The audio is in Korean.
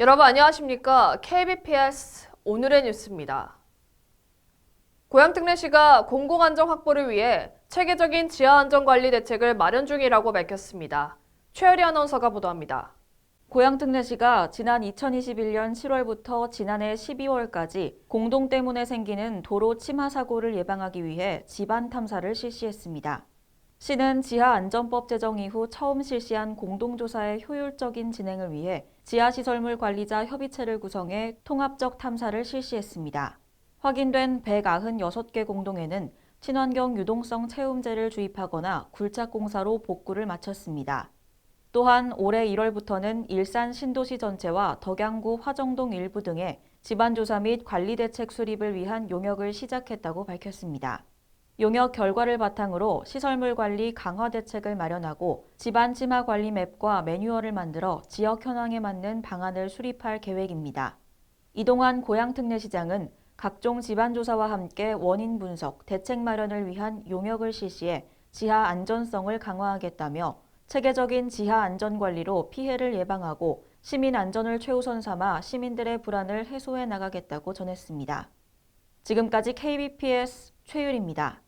여러분 안녕하십니까? KBPS 오늘의 뉴스입니다. 고양특례시가 공공안전 확보를 위해 체계적인 지하안전관리 대책을 마련 중이라고 밝혔습니다. 최열희 아나운서가 보도합니다. 고양특례시가 지난 2021년 7월부터 지난해 12월까지 공동 때문에 생기는 도로 침하 사고를 예방하기 위해 집안 탐사를 실시했습니다. 시는 지하안전법 제정 이후 처음 실시한 공동조사의 효율적인 진행을 위해 지하시설물 관리자 협의체를 구성해 통합적 탐사를 실시했습니다. 확인된 196개 공동에는 친환경 유동성 채움제를 주입하거나 굴착 공사로 복구를 마쳤습니다. 또한 올해 1월부터는 일산 신도시 전체와 덕양구 화정동 일부 등의 집안조사 및 관리대책 수립을 위한 용역을 시작했다고 밝혔습니다. 용역 결과를 바탕으로 시설물 관리 강화 대책을 마련하고 집안 침하 관리 맵과 매뉴얼을 만들어 지역 현황에 맞는 방안을 수립할 계획입니다. 이동환 고양특례시장은 각종 집안 조사와 함께 원인 분석, 대책 마련을 위한 용역을 실시해 지하 안전성을 강화하겠다며 체계적인 지하 안전 관리로 피해를 예방하고 시민 안전을 최우선 삼아 시민들의 불안을 해소해 나가겠다고 전했습니다. 지금까지 KBPS 최율입니다.